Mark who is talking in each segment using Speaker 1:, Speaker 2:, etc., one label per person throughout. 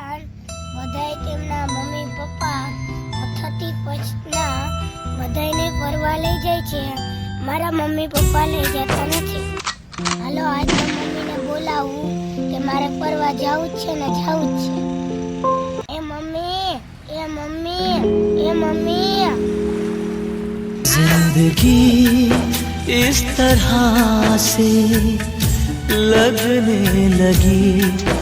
Speaker 1: ખાન બધાય તેમના mummy papa થતી પછના બધાયને ફરવા લઈ જાય છે મારા મમ્મી પપ્પા લઈ જતા નથી હાલો આજ તો મમ્મીને બોલાવું કે મારે ફરવા જવું જ છે ને જવું જ છે એ મમ્મી એ મમ્મી એ મમ્મી
Speaker 2: जिंदगी इस तरह से लगने लगी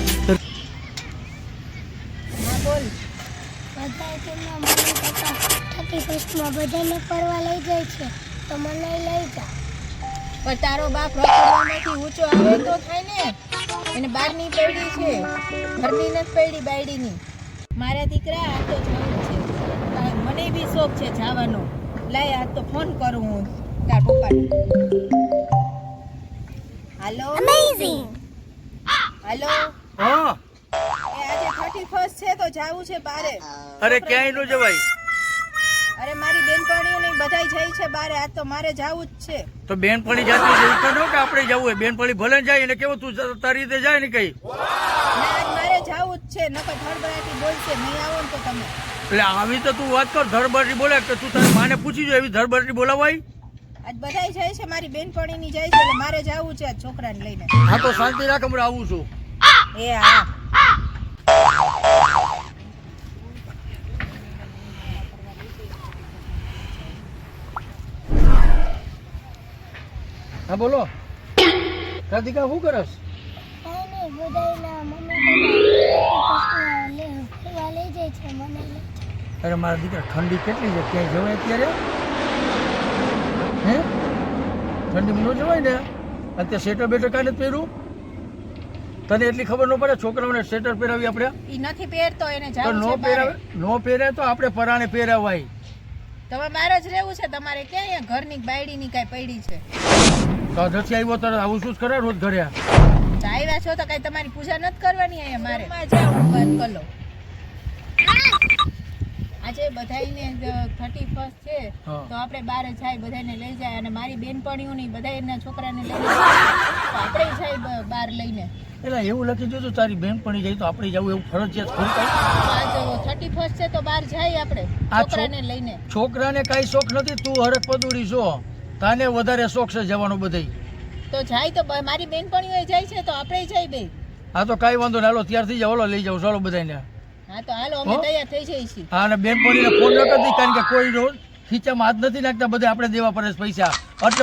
Speaker 1: બધાય તેમના મમ્મી પપ્પા થતી પછમાં બધાને ફરવા લઈ જાય છે. તો મને લઈ જા.
Speaker 3: પણ તારો બાપ રખડવામાંથી ઊંચો આવે તો થાય ને? એને બહારની પૈડી છે. ઘરની નથી પૈડી બાયડીની. મારા દીકરા આ તો જવું છે. મને બી શોખ છે જવાનો. લાય આ તો ફોન કરું હું તાર પપ્પાને. હાલો
Speaker 1: અમેઝિંગ
Speaker 3: હાલો છે તો જાવું છે બારે.
Speaker 4: અરે ક્યાંય નો જવાય?
Speaker 3: અરે મારી બેનપણીઓને બધાય જાય છે બારે. આજ તો મારે જાવું જ છે.
Speaker 4: તો બેનપણી જાતી એવું તો નો કે આપણે જવું હોય? બેનપણી ભલે જાય એને કેવું તું તારી રીતે જાય ને કઈ?
Speaker 3: મારે જાવું જ છે. નકર ધડબડાટી બોલશે નહીં આવો ને તો તમે.
Speaker 4: એટલે આવી તો તું વાત કર ધરબરથી બોલે કે તું તારી માને પૂછી જો એવી ધરબરથી બોલાવાય?
Speaker 3: આજ બધાય જાય છે મારી બેનપણીની જાય છે એટલે મારે જાવું છે આજ છોકરાને લઈને.
Speaker 4: હા તો શાંતિ રાખ હમણાં આવું છું.
Speaker 3: એ હા.
Speaker 4: હા બોલો. રાધિકા શું કરસ. અરે મારા દીકરા ઠંડી કેટલી છે? ક્યાંય જવાય અત્યારે? હે? ઠંડીમાં ન જવાય ને? અત્યારે સ્વેટર બેટર કાંઈ નથી પહેર્યું તને એટલી ખબર ન પડે છોકરાઓને સ્વેટર પહેરાવી આપણે?
Speaker 3: ઈ નથી પહેરતો એને
Speaker 4: તો
Speaker 3: જાવું
Speaker 4: નો પહેરાવે. નો પહેરે તો આપણે પરાણે પહેરાવાય.
Speaker 3: તમે બહાર જ રહેવું છે. તમારે ક્યાં ઘરની બાયડીની કાંઈ પડી છે?
Speaker 4: તો નથી આવ્યો તો આવું શું કરે રોજ ઘરે
Speaker 3: આવ્યા છો તો કઈ તમારી પૂજા નથી કરવાની અહીંયા મારે? બંધ કરો આજે બધાને થર્ટી ફર્સ્ટ છે તો આપણે બહાર જાય બધાને લઈ જાય અને મારી બેનપણીઓની બધા એના છોકરાને લઈ જાય. આપણે જાય બહાર બાર લઈને.
Speaker 4: એટલે એવું લખી દીધું તારી બેનપણી જાય તો આપણે જવું એવું ફરજિયાત ખરું કાંઈ?
Speaker 3: થર્ટી ફર્સ્ટ છે તો બહાર જાય આપણે છોકરાને લઈને.
Speaker 4: છોકરાને કાંઈ શોખ નથી તું હરક પદુડી છો તાને વધારે શોખ છે જવાનું બધે
Speaker 3: તો જાય તો મારી બેનપણીઓ જાય છે તો આપણે જાય બે.
Speaker 4: હા તો કાંઈ વાંધો નહીં. હાલો ત્યારથી જાવ ઓલો લઈ જાવ ચાલો બધાને
Speaker 3: હા તો હાલો અમે તૈયાર થઈ જઈએ છીએ
Speaker 4: હા અને બેનપણીને ફોન ન કરતી કારણ કે કોઈ રોજ ખીચામાં હાથ નથી નાખતા બધા આપણે દેવા પડે પૈસા. એટલે